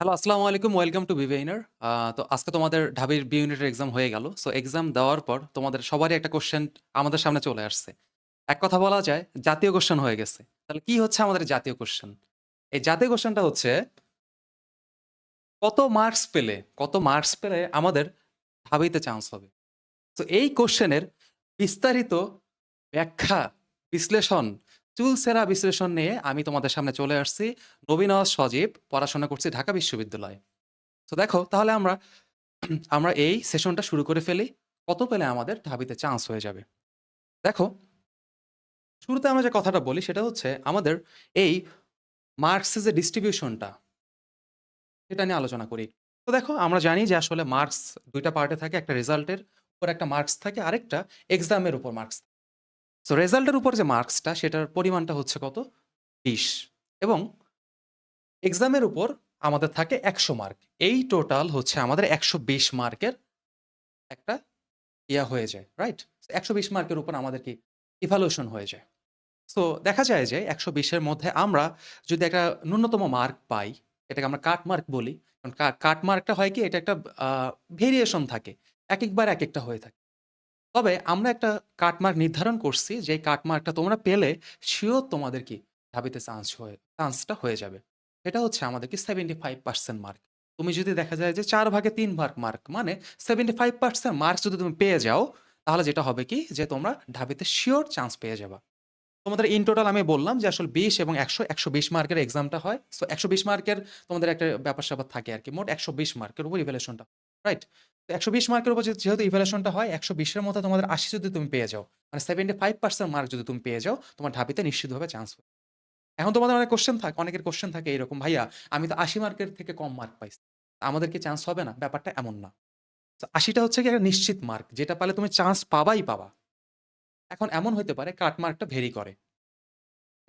Hello, আসসালামু আলাইকুম। Welcome to বিবেইনার। তো আজকে তোমাদের ঢাবির বি ইউনিটের এক্সাম হয়ে গেল। সো এক্সাম দেওয়ার পর তোমাদের সবারই একটা কোয়েশ্চেন আমাদের সামনে চলে আসছে। এক কথা বলা যায় জাতীয় কোয়েশ্চেন হয়ে গেছে। তাহলে কি হচ্ছে আমাদের জাতীয় কোয়েশ্চেন? এই জাতীয় কোশ্চেনটা হচ্ছে কত মার্কস পেলে, কত মার্কস পেলে আমাদের ঢাবিতে চান্স হবে? তো এই কোয়েশ্চেনের বিস্তারিত ব্যাখ্যা, বিশ্লেষণ, চুলচেরা বিশ্লেষণ নিয়ে আমি তোমাদের সামনে চলে আসছি। নবীনওয়াজ সজীব, পড়াশোনা করছি ঢাকা বিশ্ববিদ্যালয়ে। তো দেখো তাহলে আমরা আমরা এই সেশনটা শুরু করে ফেলি। কত পেলে আমাদের ঢাবিতে চান্স হয়ে যাবে? দেখো শুরুতে আমরা যে কথাটা বলি সেটা হচ্ছে আমাদের এই মার্কসের যে ডিস্ট্রিবিউশনটা সেটা নিয়ে আলোচনা করি। তো দেখো আমরা জানি যে আসলে মার্কস দুইটা পার্টে থাকে। একটা রেজাল্টের উপর একটা মার্কস থাকে, আরেকটা এক্সামের উপর মার্কস। সো রেজাল্টের উপর যে মার্কসটা সেটার পরিমাণটা হচ্ছে কত? ২০ এবং এক্সামের উপর আমাদের থাকে ১০০ মার্ক। এই টোটাল হচ্ছে আমাদের ১২০ মার্কের একটা ইয়া হয়ে যায়, রাইট? ১২০ মার্কের উপর আমাদের কি ইভ্যালুয়েশন হয়ে যায়। সো দেখা যায় যে একশো বিশের মধ্যে আমরা যদি একটা ন্যূনতম মার্ক পাই, এটাকে আমরা কাট মার্ক বলি। কারণ কাট মার্কটা হয় কি এটা একটা ভেরিয়েশন থাকে। এক একবার এক একটা হয়ে থাকে। তবে আমরা একটা কাট মার্ক নির্ধারণ করছি যে কাটমার্কটা তোমরা পেলে সিওর তোমাদের কি ঢাবিতে চান্স হয়ে চান্সটা হয়ে যাবে। এটা হচ্ছে আমাদের কি 75% মার্ক। তুমি যদি দেখা যায় যে চার ভাগে তিন ভাগ মার্ক মানে 75% মার্কস যদি তুমি পেয়ে যাও, তাহলে যেটা হবে কি যে তোমরা ঢাবিতে শিওর চান্স পেয়ে যাবা। তোমাদের ইন টোটাল আমি বললাম যে আসলে ২০ এবং একশো একশো বিশ মার্কের এক্সামটা হয়। সো ১২০ মার্কের তোমাদের একটা ব্যাপার-স্যাপার থাকে আর কি মোট ১২০ মার্কের উপর ইভ্যালুয়েশনটা, রাইট? তো ১২০ মার্কের উপর যেহেতু ইভ্যালুয়েশনটা হয় ১২০ এর মধ্যে তোমাদের ৮০ যদি তুমি পেয়ে যাও, মানে 75% মার্ক যদি তুমি পেয়ে যাও, তোমার ঢাবিতে নিশ্চিতভাবে চান্স হবে। এখন তোমাদের অনেক কোয়েশ্চেন থাকে অনেকের কোয়েশ্চেন থাকে এরকম, "ভাইয়া আমি তো ৮০ মার্কের থেকে কম মার্ক পাইছি। আমাদের কি চান্স হবে না?" ব্যাপারটা এমন না। তো ৮০ টা হচ্ছে গিয়ে একটা নিশ্চিত মার্ক। যেটা পালে তুমি চান্স পাবাই পাবা। এখন এমন হইতে পারে কাট মার্কটা ভেরি করে।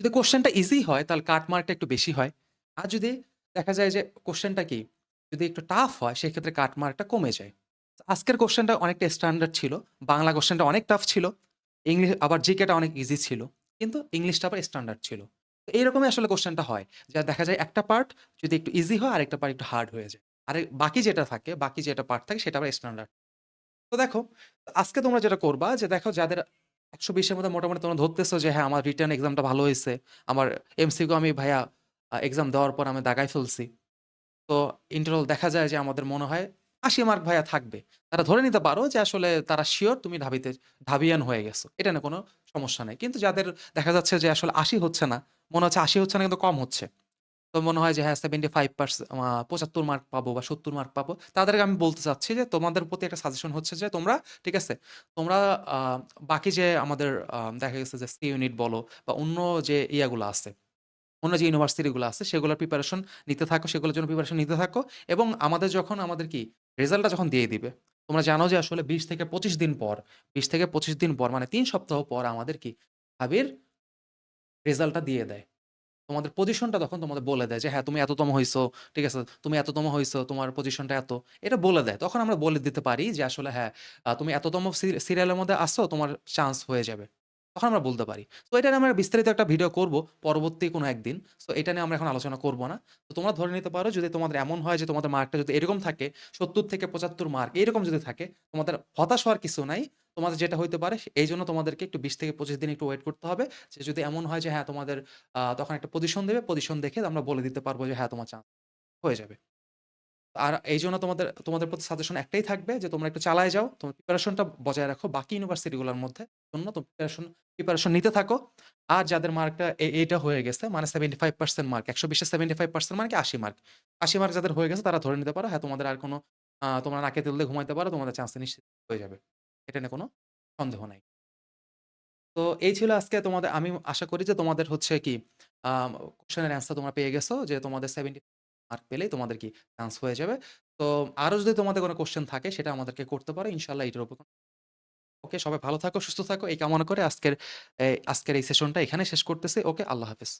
যদি কোশ্চেনটা ইজি হয় তাহলে কাট মার্কটা একটু বেশি হয়। আর যদি দেখা যায় যে কোশ্চেনটা কি যদি একটু টাফ হয় সেক্ষেত্রে কাট মার্কটা কমে যায়। আজকের কোয়েশ্চেনটা অনেকটা স্ট্যান্ডার্ড ছিল। বাংলা কোশ্চেনটা অনেক টাফ ছিল। ইংলিশ আবার জিকেটা অনেক ইজি ছিল। কিন্তু ইংলিশটা আবার স্ট্যান্ডার্ড ছিল। এইরকমই আসলে কোশ্চেনটা হয়। যা দেখা যায় একটা পার্ট যদি একটু ইজি হয় আরেকটা পার্ট একটু হার্ড হয়ে যায়। আর বাকি যেটা থাকে, বাকি যেটা পার্ট থাকে সেটা আবার স্ট্যান্ডার্ড। তো দেখো আজকে তোমরা যেটা করবা যে দেখো যাদের একশো বিশের মধ্যে মোটামুটি তোমরা ধরতেছো যে হ্যাঁ, আমার রিটার্ন এক্সামটা ভালো হয়েছে আমার এমসিকিউ আমি ভাইয়া এক্সাম দেওয়ার পর আমি দাগায় ফেলছি। তো ইন্টারনাল দেখা যায় যে আমাদের মনে হয় ৮০ মার্ক ভাইয়া থাকবে। তারা ধরে নিতে পারো যে আসলে তারা সিওর তুমি ঢাবিতে ঢাবিয়ান হয়ে গেছো। এটা নিয়ে কোনো সমস্যা নাই। কিন্তু যাদের দেখা যাচ্ছে যে আসলে ৮০ হচ্ছে না, মনে হচ্ছে ৮০ হচ্ছে না কিন্তু কম হচ্ছে। তো মনে হয় যে হ্যাঁ 75% আ ৭৫ মার্ক পাবো বা ৭০ মার্ক পাবো। তাদেরকে আমি বলতে চাচ্ছি যে তোমাদের প্রতি একটা সাজেশন হচ্ছে যে তোমরা ঠিক আছে? তোমরা বাকি যে আমাদের দেখা গেছে যে সি ইউনিট বলো বা অন্য যে ইয়াগুলো আছে, অন্য যে ইউনিভার্সিটিগুলো আছে সেগুলোর প্রিপারেশন নিতে থাকো, সেগুলোর জন্য প্রিপারেশন নিতে থাকো এবং আমাদের যখন আমাদের কি রেজাল্টটা যখন দিয়ে দিবে, তোমরা জানো যে আসলে ২০ থেকে ২৫ দিন পর ২০ থেকে ২৫ দিন পর মানে তিন সপ্তাহ পর আমাদের কি ঢাবির রেজাল্টটা দিয়ে দেয়। তোমাদের পজিশনটা তখন তোমাদের বলে দেয় যে, হ্যাঁ, তুমি এততম হইছো, ঠিক আছে? তুমি এততম হইছো, তোমার পজিশনটা এত। এটা বলে দেয়। তখন আমরা বলে দিতে পারি যে আসলে হ্যাঁ, তুমি এততম সিরিয়ালের মধ্যে আছো, তোমার চান্স হয়ে যাবে। তখন আমরা বলতে পারি। তো এটা নিয়ে আমরা বিস্তারিত একটা ভিডিও করব পরবর্তী কোনো একদিন। সো এটা নিয়ে আমরা এখন আলোচনা করব না। তো তোমরা ধরে নিতে পারো যদি তোমাদের এমন হয় যে তোমাদের মার্কটা যদি এরকম থাকে ৭০ থেকে ৭৫ মার্ক এরকম যদি থাকে, তোমাদের হতাশ হওয়ার কিছু নাই। তোমাদের যেটা হইতে পারে এই জন্য তোমাদেরকে একটু ২০ থেকে ২৫ দিন একটু ওয়েট করতে হবে। যে যদি এমন হয় যে হ্যাঁ, তোমাদের তখন একটা পজিশন দেবে। পজিশন দেখে আমরা বলে দিতে পারব যে হ্যাঁ, তোমার চান্স হয়ে যাবে। আর এই জন্য তোমাদের তোমাদের প্রতি সাজেশন একটাই থাকবে যে তোমরা একটু চালায় যাও। তোমার প্রিপারেশনটা বজায় রাখো বাকি ইউনিভার্সিটি গুলার মধ্যে জন্য তো প্রিপারেশন প্রিপারেশন নিতে থাকো। আর যাদের মার্কটা এইটা হয়ে গেছে মানে 75% মার্ক ১২০ এর 75% মানে কি ৮০ মার্ক। ৮০ মার্ক যাদের হয়ে গেছে তারা ধরে নিতে পারো হ্যাঁ, তোমাদের আর কোনো তোমরা নাকে তেল দিয়ে ঘুমাইতে পারো। তোমাদের চান্স নিশ্চিত হয়ে যাবে। এটা নিয়ে কোনো সন্দেহ নাই। তো এই ছিল আজকে তোমাদের আমি আশা করি যে তোমাদের হচ্ছে কি এর অ্যান্সার তোমরা পেয়ে গেছো যে তোমাদের 70 মার্ক পেলেই তোমাদের কি চান্স হয়ে যাবে। তো আরও যদি তোমাদের কোনো কোশ্চেন থাকে সেটা আমাদেরকে করতে পারো। ইনশাল্লাহ এটার উপর ওকে সবাই ভালো থাকো, সুস্থ থাকো। এই কামনা করে আজকের আজকের এই সেশনটা এখানে শেষ করতেছি। ওকে আল্লাহ হাফেজ।